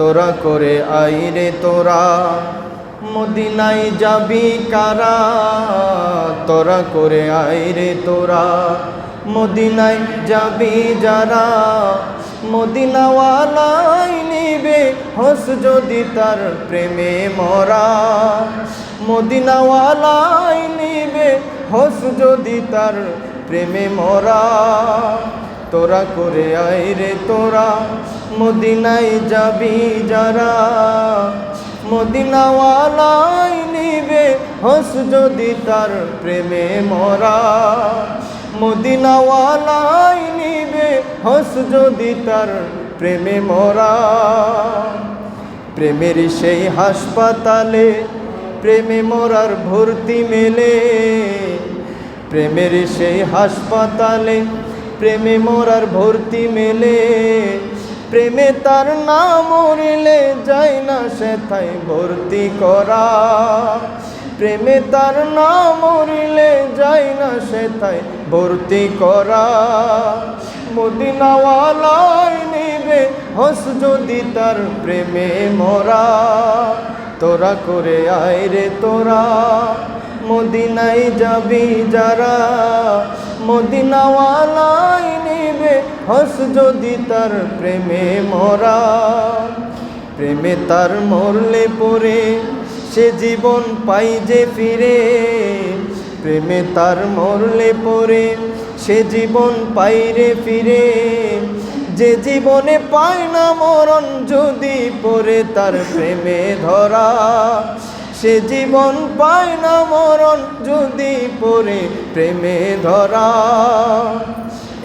তোরা করে আইরে তোরা। মদিনায় যাবি কারা? তোরা করে আইরে তোরা। মদিনায় যাবি যারা? মদিনাওয়ালাই নিবে হস যদি তার প্রেমে মরা। মদিনাওয়ালাই নিবে হস যদি তার প্রেমে মরা। তোরা করে আয় আইরে তোরা, মদিনায় যাবি যারা। মদিনাওয়ালাই নিবে হস যদি তার প্রেমে মরা। মদিনাওয়ালাই নিবে হস যদি তার প্রেমে মরা। প্রেমের সেই হাসপাতালে প্রেমে মরার ভর্তি মেলে। প্রেমের সেই হাসপাতালে প্রেমে মরার ভর্তি মেলে, প্রেমে তার না মরিলে যায় না সেথায় ভর্তি করা। প্রেমে তার না মরিলে যায় না সেথায় ভর্তি করা। মদিনাওয়ালাই নিবে হস যদি তার প্রেমে মরা। তোরা করে আয় রে তোরা, মদিনায় যাবি যারা। মদিনাওয়ালাই নিবে, হস যদি তার প্রেমে মরা। প্রেমে তার মরলে পরে সে জীবন পাই যে ফিরে। প্রেমে তার মরলে পরে সে জীবন পাইরে ফিরে। যে জীবনে পায় না মরণ যদি পরে তার প্রেমে ধরা। সে জীবন পায় না মরণ, যদি পরে প্রেমে ধরা।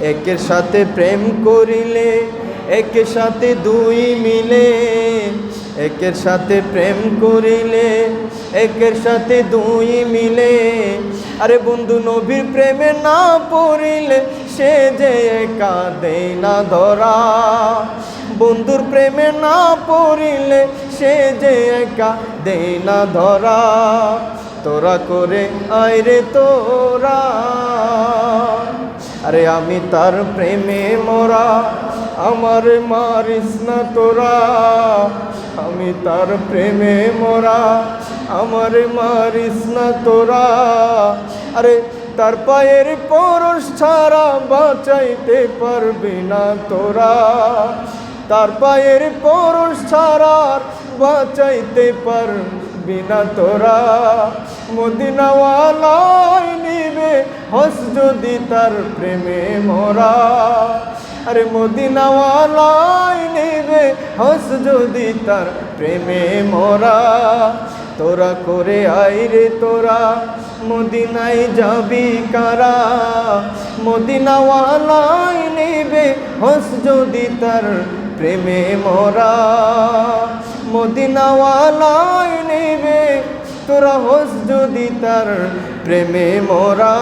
একের সাথে প্রেম করিলে, একের সাথে দুই মিলে। একের সাথে প্রেম করিলে, একের সাথে দুই মিলে। আরে বন্ধু, নবীর প্রেমে না পড়িলে, সে যে একা দেয় না ধরা। বন্ধুর প্রেমে না পড়িলে সে যে একা দেয় না ধরা, তোরা করে আইরে তোরা। আরে আমি তার প্রেমে মরা, আমার মারিস না তোরা। আমি তার প্রেমে মরা, আমার মারিস না তোরা। আরে তার পায়ের পরশ ছাড়া বাঁচাইতে পারবি না তোরা। তার পায়ের পরশ ছাড়া আর বাঁচাইতে পারবি না তোরা। মদিনাওয়ালাই নিবে হস যদি তার প্রেমে মরা। আরে মদিনাওয়ালাই নেবে হস যদি তার প্রেমে মরা। তোরা করে আইরে তোরা, মদিনায় যাবি কারা? মদিনাওয়ালাই নেবে হস যদি তার প্রেমে মোরা মদিনাওয়ালায় নেবে তোরা হোস যদি তার প্রেমে মরা।